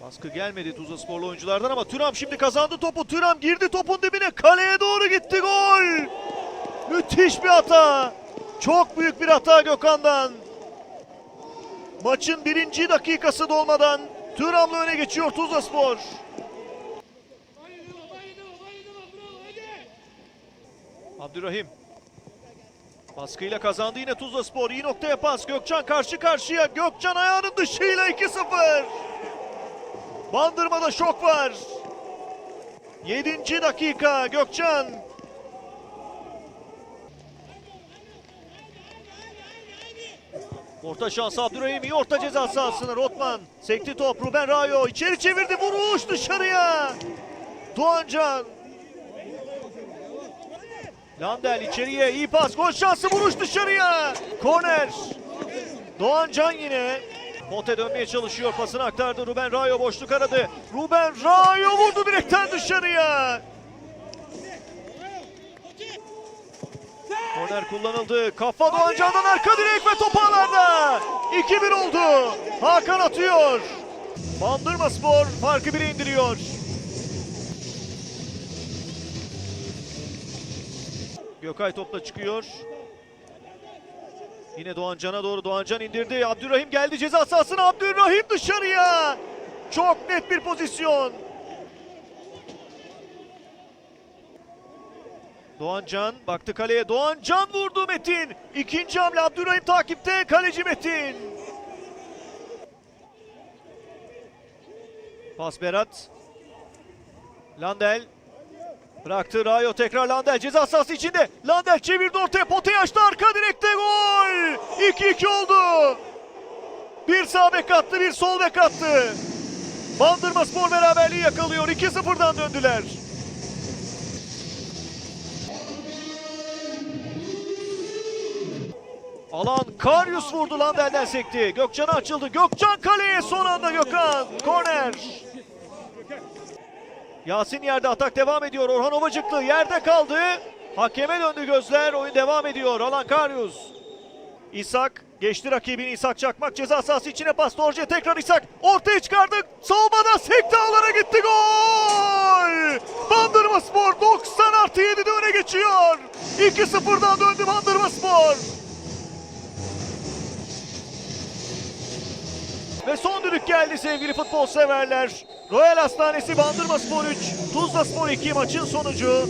Baskı gelmedi Tuzla Sporlu oyunculardan ama Türam şimdi kazandı topu. Türam girdi topun dibine. Kaleye doğru gitti gol. Müthiş bir hata. Çok büyük bir hata Gökhan'dan. Maçın birinci dakikası dolmadan Türam'la öne geçiyor Tuzla Spor. Abdurrahim. Baskıyla kazandı yine Tuzla Spor. İyi noktaya pas. Gökçen karşı karşıya. Gökçen ayağının dışıyla 2-0. Bandırmada şok var. 7. dakika Gökçen. Orta şans Abdurrahim iyi orta ceza sahasına Rotman. Sekti top Ruben Rayo içeri çevirdi vuruş dışarıya. Doğancan. Landel içeriye iyi pas gol şansı vuruş dışarıya. Korner. Doğancan yine. Monte dönmeye çalışıyor pasını aktardı Ruben Rayo boşluk aradı. Ruben Rayo vurdu direkten dışarıya. Korner kullanıldı. Kafa Doğancan'dan arka direk ve top ağlarda. 2-1 oldu. Hakan atıyor. Bandırma Spor farkı 1'e indiriyor. Gökay topla çıkıyor. Yine Doğancan'a doğru Doğancan indirdi. Abdurrahim geldi ceza sahasına. Abdurrahim dışarıya. Çok net bir pozisyon. Doğancan baktı kaleye. Doğancan vurdu Metin. İkinci hamle Abdurrahim takipte. Kaleci Metin. Pas Berat. Landel. Bıraktı Rayo tekrar Landel ceza sahası içinde. Landel çevirdi ortaya potayı açtı arka direkte gol. 2-2 oldu. Bir sağ bek attı bir sol bek attı. Bandırma Spor beraberliği yakalıyor. 2-0'dan döndüler. Alan Karyus vurdu Landel'den sekti. Gökçen'e açıldı. Gökçen kaleye son anda Gökhan. Korner. Yasin yerde atak devam ediyor. Orhan Ovacıklı yerde kaldı. Hakeme döndü gözler. Oyun devam ediyor. Alan Karyus. İshak geçti rakibini. İshak Çakmak ceza sahası içine pas. Dorje tekrar İshak. Ortaya çıkardık. Savunmadan sekti ağlara gitti. Gol! Bandırma Spor 90 artı 7'de öne geçiyor. 2-0'dan döndü Bandırma Spor. Ve son düdük geldi sevgili futbol severler. Royal Hastanesi Bandırma Spor 3, Tuzla Spor 2 maçın sonucu